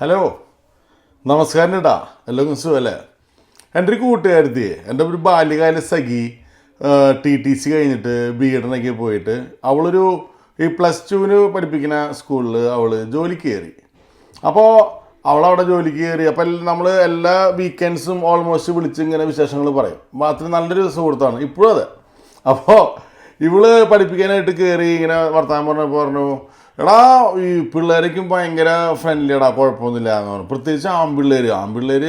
Hello നമസ്കാരം ഏട്ടാ എല്ലാവർക്കും സുഖമല്ലേ എന്റെ ഒരു കൂട്ടുകാരത്തി എന്റെ ഒരു ബാല്യകാല സഖി ടി ടി സി കഴിഞ്ഞിട്ട് ബി എഡിനൊക്കെ പോയിട്ട് അവളൊരു ഈ പ്ലസ് ടുവിന് പഠിപ്പിക്കുന്ന സ്കൂളിൽ അവൾ ജോലിക്ക് കയറി. അപ്പോൾ അവളവിടെ ജോലിക്ക് കയറി. അപ്പോൾ നമ്മൾ എല്ലാ വീക്കെൻഡ്സും ഓൾമോസ്റ്റ് വിളിച്ച് ഇങ്ങനെ വിശേഷങ്ങൾ പറയും. മാത്രം നല്ലൊരു സുഹൃത്താണ് ഇപ്പോഴും അതെ. അപ്പോൾ ഇവൾ പഠിപ്പിക്കാനായിട്ട് കയറി ഇങ്ങനെ വർത്തമാനം പറഞ്ഞപ്പോൾ പറഞ്ഞു എടാ ഈ പിള്ളേരേക്കും ഭയങ്കര ഫ്രണ്ട്ലിയാടാ കുഴപ്പമൊന്നുമില്ല എന്ന് പറഞ്ഞു. പ്രത്യേകിച്ച് ആൺപിള്ളേർ ആൺപിള്ളേർ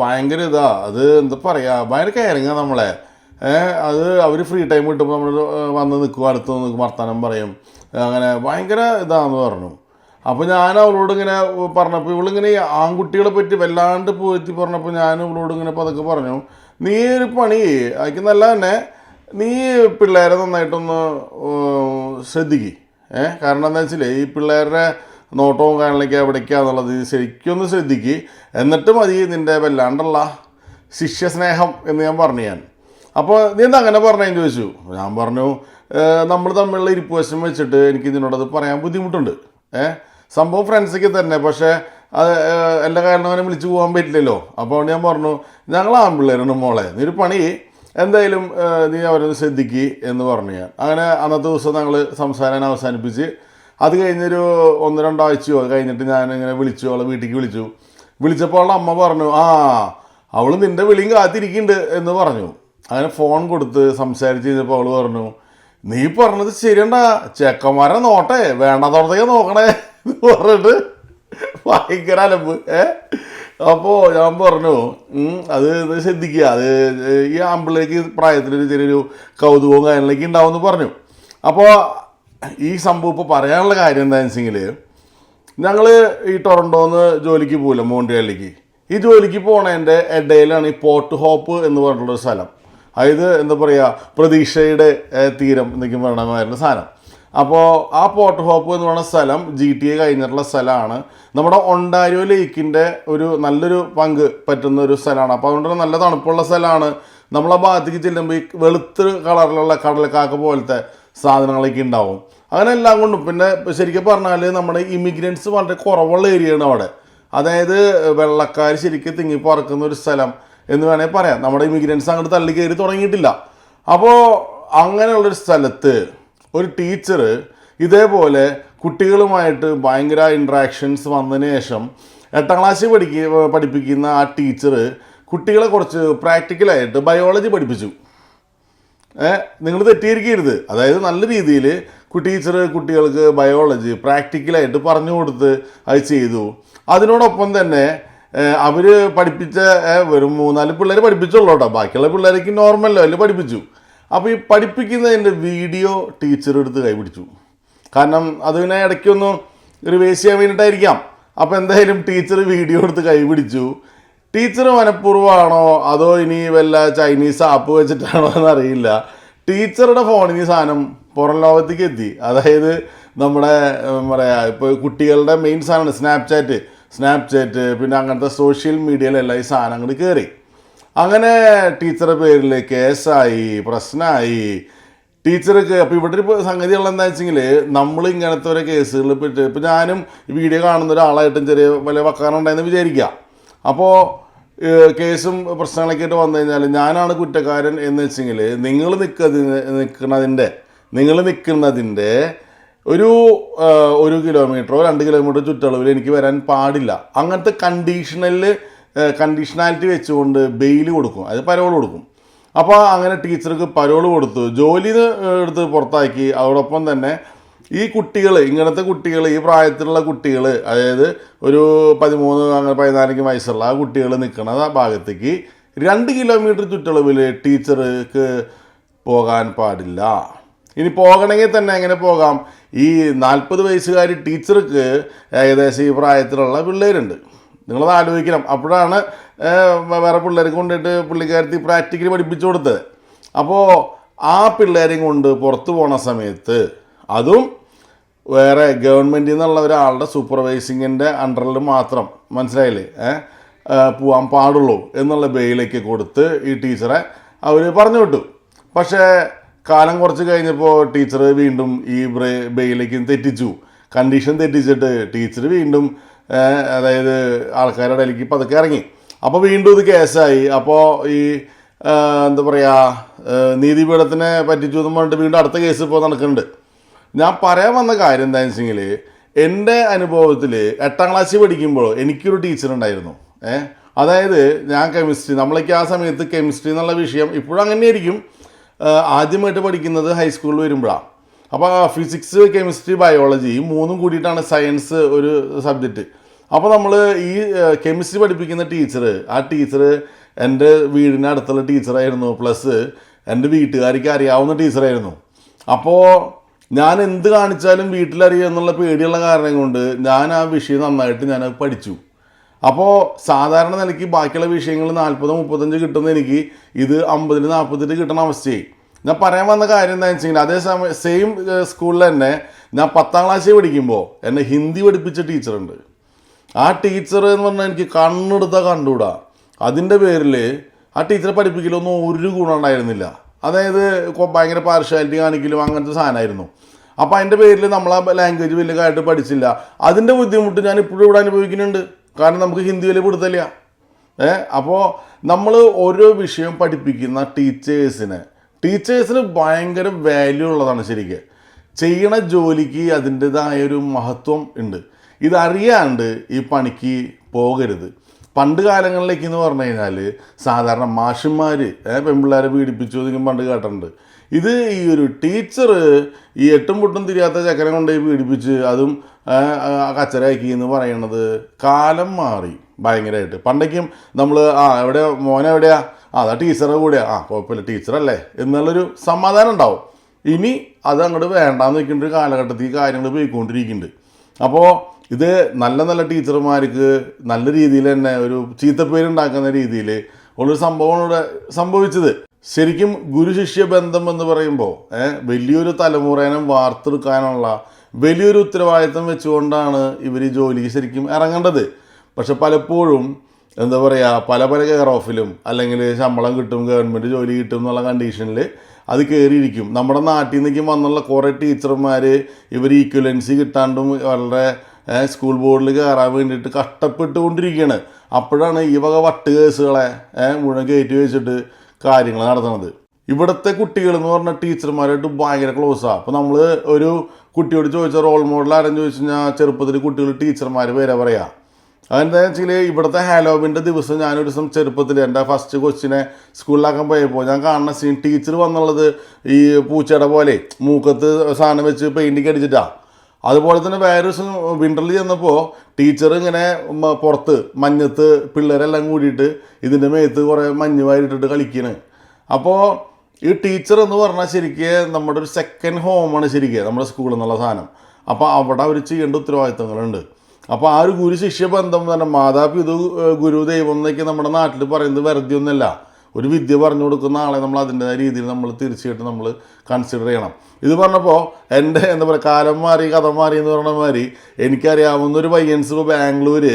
ഭയങ്കര ഇതാ. അത് എന്താ പറയുക ഭയങ്കര കയറിങ്ങാ നമ്മളെ. അത് അവർ ഫ്രീ ടൈം കിട്ടുമ്പോൾ നമ്മൾ വന്ന് നിൽക്കും അടുത്ത് നിൽക്കും വർത്തമാനം പറയും. അങ്ങനെ ഭയങ്കര ഇതാന്ന് പറഞ്ഞു. അപ്പോൾ ഞാൻ അവളോട് ഇങ്ങനെ പറഞ്ഞപ്പോൾ ഇവളിങ്ങനെ ആൺകുട്ടികളെ പറ്റി വല്ലാണ്ട് പോയിട്ട് പറഞ്ഞപ്പോൾ ഞാൻ ഇവളോട് ഇങ്ങനെ പതുക്കെ പറഞ്ഞു നീ ഒരു പണി അതിക്ക് നല്ല തന്നെ നീ പിള്ളേരെ നന്നായിട്ടൊന്ന് ശ്രദ്ധിക്കുക ഏ? കാരണം എന്താ വെച്ചാൽ ഈ പിള്ളേരുടെ നോട്ടവും കാണലൊക്കെ എവിടേക്കാന്നുള്ളത് ശരിക്കും ഒന്ന് ശ്രദ്ധിക്കുക എന്നിട്ട് മതി നിന്റെ വല്ലാണ്ടുള്ള ശിഷ്യസ്നേഹം എന്ന് ഞാൻ പറഞ്ഞു ഞാൻ. അപ്പോൾ നീ എന്താ അങ്ങനെ പറഞ്ഞതെന്ന് ചോദിച്ചു. ഞാൻ പറഞ്ഞു നമ്മൾ തമ്മിലുള്ള ഇരിപ്പ് വശം വെച്ചിട്ട് എനിക്ക് ഇതിനോടത് പറയാൻ ബുദ്ധിമുട്ടുണ്ട്. ഏഹ് സംഭവം ഫ്രണ്ട്സൊക്കെ തന്നെ പക്ഷേ അത് ഏഹ്, എല്ലാ കാരണം അങ്ങനെ വിളിച്ചു പോകാൻ പറ്റില്ലല്ലോ. അപ്പോൾ ഞാൻ പറഞ്ഞു ഞങ്ങൾ ആൺപിള്ളേരാണ് മോളെ നീ ഒരു പണി എന്തായാലും ഏഹ്, നീ അവരൊന്ന് ശ്രദ്ധിക്കുക എന്ന് പറഞ്ഞു ഞാൻ. അങ്ങനെ അന്നത്തെ ദിവസം ഞങ്ങൾ സംസാരം അവസാനിപ്പിച്ച് അത് കഴിഞ്ഞൊരു ഒന്ന് രണ്ടാഴ്ചയോ അത് കഴിഞ്ഞിട്ട് ഞാൻ ഇങ്ങനെ വിളിച്ചു അവളെ വീട്ടിലേക്ക് വിളിച്ചു. വിളിച്ചപ്പോൾ അവളുടെ അമ്മ പറഞ്ഞു ആ അവൾ നിന്റെ വിളിയും കാത്തിരിക്കുന്നുണ്ട് എന്ന് പറഞ്ഞു. അങ്ങനെ ഫോൺ കൊടുത്ത് സംസാരിച്ച് കഴിഞ്ഞപ്പോൾ അവൾ പറഞ്ഞു നീ പറഞ്ഞത് ശരിയണ്ട ചെക്കന്മാരെ നോട്ടെ വേണ്ടാത്തോടത്തേക്ക് നോക്കണേ എന്ന് പറഞ്ഞിട്ട് ഭയങ്കര അലമ്പ് ഏ? അപ്പോൾ ഞാൻ പറഞ്ഞു അത് ശ്രദ്ധിക്കുക. അത് ഈ ആമ്പിളേക്ക് പ്രായത്തിലൊരു ചെറിയൊരു കൗതുകവും കാര്യങ്ങളൊക്കെ ഉണ്ടാവുമെന്ന് പറഞ്ഞു. അപ്പോൾ ഈ സംഭവം ഇപ്പോൾ പറയാനുള്ള കാര്യം എന്താണെന്ന് വെച്ചെങ്കിൽ ഞങ്ങൾ ഈ ടൊറന്റോന്ന് ജോലിക്ക് പോകില്ല മോണ്ടിയാലിലേക്ക്. ഈ ജോലിക്ക് പോണതിന്റെ ഇടയിലാണ് ഈ പോർട്ട് ഹോപ്പ് എന്ന് പറഞ്ഞിട്ടുള്ളൊരു സ്ഥലം. അതായത് എന്താ പറയുക പ്രതീക്ഷയുടെ തീരം എന്നൊക്കെ പറയണമായിരുന്ന സാധനം. അപ്പോൾ ആ പോർട്ട് ഹോപ്പ് എന്ന് പറയുന്ന സ്ഥലം ജി ടി എ കഴിഞ്ഞിട്ടുള്ള സ്ഥലമാണ്. നമ്മുടെ ഒണ്ടാരിയോ ലേക്കിന്റെ ഒരു നല്ലൊരു പങ്ക് പറ്റുന്ന ഒരു സ്ഥലമാണ്. അപ്പോൾ അതുകൊണ്ട് നല്ല തണുപ്പുള്ള സ്ഥലമാണ്. നമ്മളെ ഭാഗത്തേക്ക് ചെല്ലുമ്പോൾ ഈ വെളുത്ത് കളറിലുള്ള കടലക്കാക്ക പോലത്തെ സാധനങ്ങളൊക്കെ ഉണ്ടാവും. അങ്ങനെ എല്ലാം കൊണ്ടും പിന്നെ ശരിക്കും പറഞ്ഞാൽ നമ്മുടെ ഇമിഗ്രൻസ് വളരെ കുറവുള്ള ഏരിയയാണ് അവിടെ. അതായത് വെള്ളക്കാർ ശരിക്കും തിങ്ങി പറക്കുന്ന ഒരു സ്ഥലം എന്ന് വേണമെങ്കിൽ പറയാം. നമ്മുടെ ഇമിഗ്രൻസ് അങ്ങോട്ട് തള്ളി കയറി തുടങ്ങിയിട്ടില്ല. അപ്പോൾ അങ്ങനെയുള്ളൊരു സ്ഥലത്ത് ഒരു ടീച്ചർ ഇതേപോലെ കുട്ടികളുമായിട്ട് ഭയങ്കര ഇൻട്രാക്ഷൻസ് വന്നതിന് ശേഷം എട്ടാം ക്ലാസ്സിൽ പഠിക്ക പഠിപ്പിക്കുന്ന ആ ടീച്ചർ കുട്ടികളെ കുറച്ച് പ്രാക്ടിക്കലായിട്ട് ബയോളജി പഠിപ്പിച്ചു. നിങ്ങൾ തെറ്റിയിരിക്കരുത്. അതായത് നല്ല രീതിയിൽ ടീച്ചർ കുട്ടികൾക്ക് ബയോളജി പ്രാക്ടിക്കലായിട്ട് പറഞ്ഞു കൊടുത്ത് അത് ചെയ്തു. അതിനോടൊപ്പം തന്നെ അവർ പഠിപ്പിച്ച വെറും മൂന്നാൽ പിള്ളേർ പഠിപ്പിച്ചുള്ളൂ കേട്ടോ. ബാക്കിയുള്ള പിള്ളേർക്ക് നോർമൽ ലെവലിൽ പഠിപ്പിച്ചു. അപ്പോൾ ഈ പഠിപ്പിക്കുന്നതിന്റെ വീഡിയോ ടീച്ചറെടുത്ത് കൈപിടിച്ചു. കാരണം അതിനെ ഇടയ്ക്കൊന്ന് റിവേഴ്സ് ചെയ്യാൻ വേണ്ടിയിട്ടായിരിക്കാം അപ്പോൾ എന്തായാലും ടീച്ചർ വീഡിയോ എടുത്ത് കൈപിടിച്ചു. ടീച്ചർ മനഃപൂർവമാണോ അതോ ഇനി വല്ല ചൈനീസ് ആപ്പ് വെച്ചിട്ടാണോ എന്നറിയില്ല. ടീച്ചറുടെ ഫോണിൽ ഈ സാധനം പുറം ലോകത്തേക്ക് എത്തി. അതായത് നമ്മുടെ പറയാ ഇപ്പോൾ കുട്ടികളുടെ മെയിൻ സാധനമാണ് സ്നാപ്ചാറ്റ് സ്നാപ്ചാറ്റ് പിന്നെ അങ്ങനത്തെ സോഷ്യൽ മീഡിയയിലെല്ലാം ഈ സാധനങ്ങൾ കയറി അങ്ങനെ ടീച്ചറെ പേരിൽ കേസായി പ്രശ്നമായി ടീച്ചർക്ക് അപ്പോൾ ഇവിടെ ഇപ്പോൾ സംഗതി ഉള്ള എന്താ വെച്ചെങ്കിൽ നമ്മൾ ഇങ്ങനത്തെ ഓരോ കേസുകളിൽ പെട്ട് ഇപ്പോൾ ഞാനും വീഡിയോ കാണുന്ന ഒരാളായിട്ടും ചെറിയ വലിയ വക്കാറുണ്ടായെന്ന് വിചാരിക്കുക അപ്പോൾ കേസും പ്രശ്നങ്ങളൊക്കെ ആയിട്ട് വന്നു കഴിഞ്ഞാൽ ഞാനാണ് കുറ്റക്കാരൻ എന്ന് വെച്ചെങ്കിൽ നിങ്ങൾ നിൽക്കുന്നതിന് നിൽക്കുന്നതിന്റെ നിങ്ങൾ നിൽക്കുന്നതിന്റെ ഒരു ഒരു കിലോമീറ്ററോ രണ്ട് കിലോമീറ്ററോ ചുറ്റളവിൽ എനിക്ക് വരാൻ പാടില്ല. അങ്ങനത്തെ കണ്ടീഷണലിൽ കണ്ടീഷണാലിറ്റി വെച്ചുകൊണ്ട് ബെയിൽ കൊടുക്കും. അത് പരോൾ കൊടുക്കും. അപ്പോൾ അങ്ങനെ ടീച്ചർക്ക് പരോൾ കൊടുത്തു. ജോലി എടുത്ത് പുറത്താക്കി. അതോടൊപ്പം തന്നെ ഈ കുട്ടികൾ ഇങ്ങനത്തെ കുട്ടികൾ ഈ പ്രായത്തിലുള്ള കുട്ടികൾ അതായത് ഒരു പതിമൂന്ന് അങ്ങനെ പതിനാലഞ്ച് വയസ്സുള്ള ആ കുട്ടികൾ നിൽക്കുന്ന ഭാഗത്തേക്ക് രണ്ട് കിലോമീറ്റർ ചുറ്റളവിൽ ടീച്ചർക്ക് പോകാൻ പാടില്ല. ഇനി പോകണമെങ്കിൽ തന്നെ എങ്ങനെ പോകാം? ഈ നാൽപ്പത് വയസ്സുകാരി ടീച്ചർക്ക് ഏകദേശം ഈ പ്രായത്തിലുള്ള പിള്ളേരുണ്ട്. നിങ്ങളത് ആലോചിക്കണം. അപ്പോഴാണ് വേറെ പിള്ളേർക്ക് കൊണ്ടിട്ട് പുള്ളിക്കാരത്തി പ്രാക്ടിക്കലി പഠിപ്പിച്ചു കൊടുത്തത്. അപ്പോൾ ആ പിള്ളേരെയും കൊണ്ട് പുറത്തു പോണ സമയത്ത് അതും വേറെ ഗവൺമെന്റിൽ നിന്നുള്ള ഒരാളുടെ സൂപ്പർവൈസിങ്ങിന്റെ അണ്ടറിൽ മാത്രം മനസ്സിലായില്ലേ? പോവാൻ പാടുള്ളൂ എന്നുള്ള ബെയിലേക്ക് കൊടുത്ത് ഈ ടീച്ചറെ അവർ പറഞ്ഞു വിട്ടു. പക്ഷേ കാലം കുറച്ച് കഴിഞ്ഞപ്പോൾ ടീച്ചർ വീണ്ടും ഈ ബെയിലേക്ക് തെറ്റിച്ചു. കണ്ടീഷൻ തെറ്റിച്ചിട്ട് ടീച്ചർ വീണ്ടും അതായത് ആൾക്കാരുടെ ഇടയിലേക്ക് പതുക്കെ ഇറങ്ങി. അപ്പോൾ വീണ്ടും ഇത് കേസായി. അപ്പോൾ ഈ എന്താ പറയുക നീതിപീഠത്തിനെ പറ്റിച്ചു എന്ന് പറഞ്ഞിട്ട് വീണ്ടും അടുത്ത കേസ് ഇപ്പോൾ നടക്കുന്നുണ്ട്. ഞാൻ പറയാൻ വന്ന കാര്യം എന്താണെന്ന് വെച്ചെങ്കിൽ എന്റെ അനുഭവത്തിൽ എട്ടാം ക്ലാസ്സിൽ പഠിക്കുമ്പോൾ എനിക്കൊരു ടീച്ചർ ഉണ്ടായിരുന്നു. ഏഹ് അതായത് ഞാൻ കെമിസ്ട്രി നമ്മളൊക്കെ ആ സമയത്ത് കെമിസ്ട്രി എന്നുള്ള വിഷയം ഇപ്പോഴും അങ്ങനെയായിരിക്കും. ആദ്യമായിട്ട് പഠിക്കുന്നത് ഹൈസ്കൂളിൽ വരുമ്പോഴാണ് അപ്പോൾ ഫിസിക്സ് കെമിസ്ട്രി ബയോളജി മൂന്നും കൂടിയിട്ടാണ് സയൻസ് ഒരു സബ്ജക്റ്റ് അപ്പോൾ നമ്മൾ ഈ കെമിസ്ട്രി പഠിപ്പിക്കുന്ന ടീച്ചർ ആ ടീച്ചർ എന്റെ വീടിന് അടുത്തുള്ള ടീച്ചറായിരുന്നു പ്ലസ് എന്റെ വീട്ടുകാർക്ക് അറിയാവുന്ന ടീച്ചറായിരുന്നു അപ്പോൾ ഞാൻ എന്ത് കാണിച്ചാലും വീട്ടിലറിയുക എന്നുള്ള പേടിയുള്ള കാരണം കൊണ്ട് ഞാൻ ആ വിഷയം നന്നായിട്ട് ഞാൻ പഠിച്ചു. അപ്പോൾ സാധാരണ നിലയ്ക്ക് ബാക്കിയുള്ള വിഷയങ്ങൾ നാൽപ്പത് മുപ്പത്തഞ്ച് കിട്ടുന്ന എനിക്ക് ഇത് അമ്പതിന് നാൽപ്പത്തെട്ട് കിട്ടുന്ന അവസ്ഥയായി. ഞാൻ പറയാൻ വന്ന കാര്യം എന്താണെന്ന് വെച്ചെങ്കിൽ അതേ സമയം സെയിം സ്കൂളിൽ തന്നെ ഞാൻ പത്താം ക്ലാസ്സിൽ പഠിക്കുമ്പോൾ എന്നെ ഹിന്ദി പഠിപ്പിച്ച ടീച്ചറുണ്ട് ആ ടീച്ചർ എന്ന് പറഞ്ഞാൽ എനിക്ക് കണ്ണെടുത്താൽ കണ്ടുകൂടാ. അതിന്റെ പേരിൽ ആ ടീച്ചറെ പഠിപ്പിക്കലൊന്നും ഒരു ഗുണം ഉണ്ടായിരുന്നില്ല. അതായത് ഭയങ്കര പാർഷ്യാലിറ്റി കാണിക്കലും അങ്ങനത്തെ സാധനമായിരുന്നു. അപ്പോൾ അതിന്റെ പേരിൽ നമ്മൾ ആ ലാംഗ്വേജ് വലിയ കാര്യമായിട്ട് പഠിച്ചില്ല. അതിന്റെ ബുദ്ധിമുട്ട് ഞാൻ ഇപ്പോഴും ഇവിടെ അനുഭവിക്കുന്നുണ്ട്. കാരണം നമുക്ക് ഹിന്ദി വലിയ പിടുത്തല്ല ഏ അപ്പോൾ നമ്മൾ ഓരോ വിഷയം പഠിപ്പിക്കുന്ന ടീച്ചേഴ്സിന് ടീച്ചേഴ്സിന് ഭയങ്കര വാല്യൂ ഉള്ളതാണ് ശരിക്കും. ചെയ്യണ ജോലിക്ക് അതിന്റെതായ ഒരു മഹത്വം ഉണ്ട്. ഇതറിയാണ്ട് ഈ പണിക്ക് പോകരുത്. പണ്ട് കാലങ്ങളിലേക്ക് എന്ന് പറഞ്ഞു കഴിഞ്ഞാൽ സാധാരണ മാഷന്മാർ പെൺപിള്ളേരെ പീഡിപ്പിച്ചു എന്നൊക്കെ പണ്ട് കേട്ടിട്ടുണ്ട്. ഇത് ഈ ഒരു ടീച്ചർ ഈ എട്ടും പൊട്ടും തിരിയാത്ത ചക്കരം കൊണ്ടുപോയി പീഡിപ്പിച്ച് അതും കച്ചറയാക്കി എന്ന് പറയണത് കാലം മാറി ഭയങ്കരമായിട്ട് പണ്ടേക്കും നമ്മൾ ആ എവിടെ മോനെ എവിടെയാ? ആ അതാ ടീച്ചറെ കൂടെയാ. ആ കുഴപ്പമില്ല ടീച്ചറല്ലേ എന്നുള്ളൊരു സമാധാനം ഉണ്ടാവും. ഇനി അത് അങ്ങോട്ട് വേണ്ടാന്ന് വെക്കേണ്ട ഒരു കാലഘട്ടത്തിൽ കാര്യങ്ങൾ പോയിക്കൊണ്ടിരിക്കുന്നുണ്ട്. അപ്പോൾ ഇത് നല്ല നല്ല ടീച്ചർമാർക്ക് നല്ല രീതിയിൽ തന്നെ ഒരു ചീത്തപ്പേരുണ്ടാക്കുന്ന രീതിയിൽ ഉള്ളൊരു സംഭവമാണ് ഇവിടെ സംഭവിച്ചത്. ശരിക്കും ഗുരുശിഷ്യ ബന്ധം എന്ന് പറയുമ്പോൾ വലിയൊരു തലമുറേനെ വാർത്തെടുക്കാനുള്ള വലിയൊരു ഉത്തരവാദിത്തം വെച്ചുകൊണ്ടാണ് ഇവർ ഈ ജോലിക്ക് ശരിക്കും ഇറങ്ങേണ്ടത്. പക്ഷെ പലപ്പോഴും എന്താ പറയുക പല പല കെയർ ഓഫിലും അല്ലെങ്കിൽ ശമ്പളം കിട്ടും ഗവൺമെന്റ് ജോലി കിട്ടും എന്നുള്ള കണ്ടീഷനിൽ അത് കയറിയിരിക്കും നമ്മുടെ നാട്ടിൽ നിന്നേക്കും വന്നുള്ള കുറേ ടീച്ചർമാർ ഇവർ ഈക്വലൻസി കിട്ടാണ്ടും വളരെ സ്കൂൾ ബോർഡിൽ കയറാൻ വേണ്ടിയിട്ട് കഷ്ടപ്പെട്ടുകൊണ്ടിരിക്കുകയാണ് അപ്പോഴാണ് ഈ വക വട്ട് കേസുകളെ മുഴുവൻ കയറ്റി വെച്ചിട്ട് കാര്യങ്ങൾ നടത്തുന്നത്. ഇവിടുത്തെ കുട്ടികൾ എന്ന് പറഞ്ഞാൽ ടീച്ചർമാരായിട്ട് ഭയങ്കര ക്ലോസാണ് അപ്പോൾ നമ്മൾ ഒരു കുട്ടിയോട് ചോദിച്ച റോൾ മോഡൽ ആരെന്ന് ചോദിച്ചു കഴിഞ്ഞാൽ ചെറുപ്പത്തിൽ കുട്ടികൾ ടീച്ചർമാർ പേരെ പറയാം. അതെന്താണെന്ന് വെച്ചാൽ ഇവിടുത്തെ ഹാലോവിന്റെ ദിവസം ഞാനൊരു ദിവസം ചെറുപ്പത്തിൽ എന്റെ ഫസ്റ്റ് കൊച്ചിനെ സ്കൂളിലാക്കാൻ പോയപ്പോൾ ഞാൻ കാണുന്ന സീൻ ടീച്ചർ വന്നുള്ളത് ഈ പൂച്ചയുടെ പോലെ മൂക്കത്ത് സാധനം വെച്ച് പെയിന്റിങ് അടിച്ചിട്ടാണ് അതുപോലെ തന്നെ വൈറസ് വിന്ററിൽ ചെന്നപ്പോൾ ടീച്ചർ ഇങ്ങനെ പുറത്ത് മഞ്ഞത്ത് പിള്ളേരെല്ലാം കൂടിയിട്ട് ഇതിന്റെ മേത്ത് കുറേ മഞ്ഞ് വാരിട്ടിട്ട് കളിക്കണ്. അപ്പോൾ ഈ ടീച്ചർ എന്ന് പറഞ്ഞാൽ ശരിക്കും നമ്മുടെ ഒരു സെക്കൻഡ് ഹോമാണ് ശരിക്കും നമ്മുടെ സ്കൂളിൽ നിന്നുള്ള സാധനം. അപ്പോൾ അവിടെ അവർ ചെയ്യേണ്ട ഉത്തരവാദിത്തങ്ങളുണ്ട്. അപ്പോൾ ആ ഒരു ഗുരു ശിഷ്യ ബന്ധം തന്നെ മാതാപിതു ഗുരു ദൈവം എന്നൊക്കെ നമ്മുടെ നാട്ടിൽ പറയുന്നത് വെറുതെ ഒന്നുമല്ല ഒരു വിദ്യ പറഞ്ഞു കൊടുക്കുന്ന ആളെ നമ്മൾ അതിന്റെതായ രീതിയിൽ നമ്മൾ തീർച്ചയായിട്ടും നമ്മൾ കൺസിഡർ ചെയ്യണം. ഇത് പറഞ്ഞപ്പോൾ എന്റെ എന്താ പറയുക കാലം മാറി കഥ മാറി എന്ന് പറഞ്ഞ മാതിരി എനിക്കറിയാവുന്ന ഒരു പയ്യൻസ് ഇപ്പോൾ ബാംഗ്ലൂർ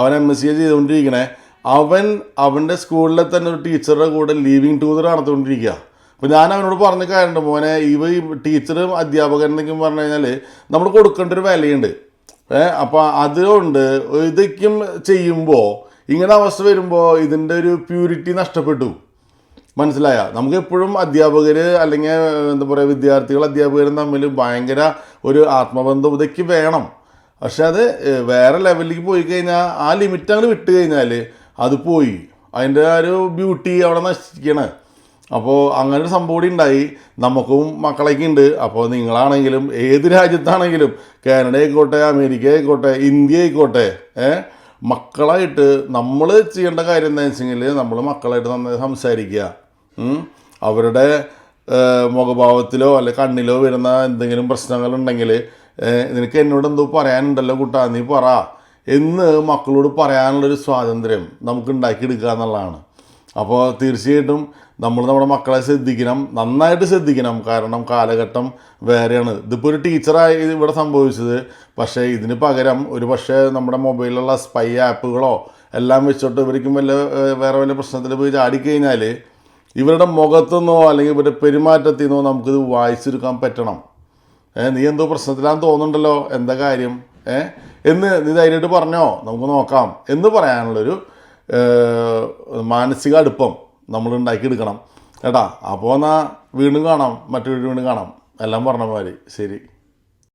അവൻ എം എസ് സി ചെയ്തുകൊണ്ടിരിക്കണേ. അവൻ അവന്റെ സ്കൂളിലെ തന്നെ ഒരു ടീച്ചറുടെ കൂടെ ലീവിങ് ടൂർ നടത്തിക്കൊണ്ടിരിക്കുക. അപ്പോൾ ഞാൻ അവനോട് പറഞ്ഞ കാര്യമുണ്ട് മോനെ ഇവ ടീച്ചറും അധ്യാപകൻ എന്നൊക്കെ പറഞ്ഞു കഴിഞ്ഞാൽ നമ്മൾ കൊടുക്കേണ്ട ഒരു വിലയുണ്ട്. ഏഹ് അപ്പോൾ അതുകൊണ്ട് ഇതൊക്കെയും ചെയ്യുമ്പോൾ ഇങ്ങനെ അവസ്ഥ വരുമ്പോൾ ഇതിന്റെ ഒരു പ്യൂരിറ്റി നഷ്ടപ്പെട്ടു. മനസ്സിലായ? നമുക്ക് എപ്പോഴും അധ്യാപകർ അല്ലെങ്കിൽ എന്താ പറയുക വിദ്യാർത്ഥികൾ അധ്യാപകരും തമ്മിൽ ഭയങ്കര ഒരു ആത്മബന്ധം ഇതൊക്കെ വേണം. പക്ഷെ അത് വേറെ ലെവലിലേക്ക് പോയി കഴിഞ്ഞാൽ ആ ലിമിറ്റ് അങ്ങ് വിട്ട് കഴിഞ്ഞാൽ അത് പോയി. അതിന്റെ ആ ഒരു ബ്യൂട്ടി അവിടെ നശിക്കണേ അപ്പോൾ അങ്ങനെ ഒരു സംഭവം കൂടി ഉണ്ടായി. നമുക്കും മക്കളൊക്കെ ഉണ്ട്. അപ്പോൾ നിങ്ങളാണെങ്കിലും ഏത് രാജ്യത്താണെങ്കിലും കാനഡ ആയിക്കോട്ടെ അമേരിക്ക ആയിക്കോട്ടെ ഇന്ത്യ ആയിക്കോട്ടെ ഏഹ് മക്കളായിട്ട് നമ്മൾ ചെയ്യേണ്ട കാര്യം എന്താണെന്ന് വെച്ചെങ്കിൽ നമ്മൾ മക്കളായിട്ട് നന്നായി സംസാരിക്കുക അവരുടെ മുഖഭാവത്തിലോ അല്ലെ കണ്ണിലോ വരുന്ന എന്തെങ്കിലും പ്രശ്നങ്ങളുണ്ടെങ്കിൽ നിനക്ക് എന്നോട് എന്തോ പറയാനുണ്ടല്ലോ കുട്ടാ നീ പറ. എന്ന് മക്കളോട് പറയാനുള്ളൊരു സ്വാതന്ത്ര്യം നമുക്ക് ഉണ്ടാക്കിയെടുക്കുക എന്നുള്ളതാണ് അപ്പോൾ തീർച്ചയായിട്ടും നമ്മൾ നമ്മുടെ മക്കളെ ശ്രദ്ധിക്കണം നന്നായിട്ട് ശ്രദ്ധിക്കണം. കാരണം കാലഘട്ടം വേറെയാണ്. ഇതിപ്പോൾ ഒരു ടീച്ചറായി ഇവിടെ സംഭവിച്ചത്. പക്ഷേ ഇതിന് പകരം ഒരു പക്ഷേ നമ്മുടെ മൊബൈലിലുള്ള സ്പൈ ആപ്പുകളോ എല്ലാം വെച്ചോട്ട് ഇവർക്കും വല്ല വേറെ വല്ല പ്രശ്നത്തിൽ പോയി ചാടിക്കഴിഞ്ഞാൽ ഇവരുടെ മുഖത്തുനിന്നോ അല്ലെങ്കിൽ ഇവരുടെ പെരുമാറ്റത്തിൽ നിന്നോ നമുക്കിത് വായിച്ചെടുക്കാൻ പറ്റണം. ഏ നീ എന്തോ പ്രശ്നത്തിലാന്ന് തോന്നുന്നുണ്ടല്ലോ. എന്താ കാര്യം? ഏ എന്ന് നീ ധൈര്യമായിട്ട് പറഞ്ഞോ? നമുക്ക് നോക്കാം. എന്ന് പറയാനുള്ളൊരു മാനസിക അടുപ്പം നമ്മൾ ഉണ്ടാക്കിയെടുക്കണം കേട്ടാ? അപ്പോൾ എന്നാൽ വീണ്ടും കാണാം മറ്റൊരു വീണ്ടും കാണാം. എല്ലാം പറഞ്ഞ മാതിരി. ശരി.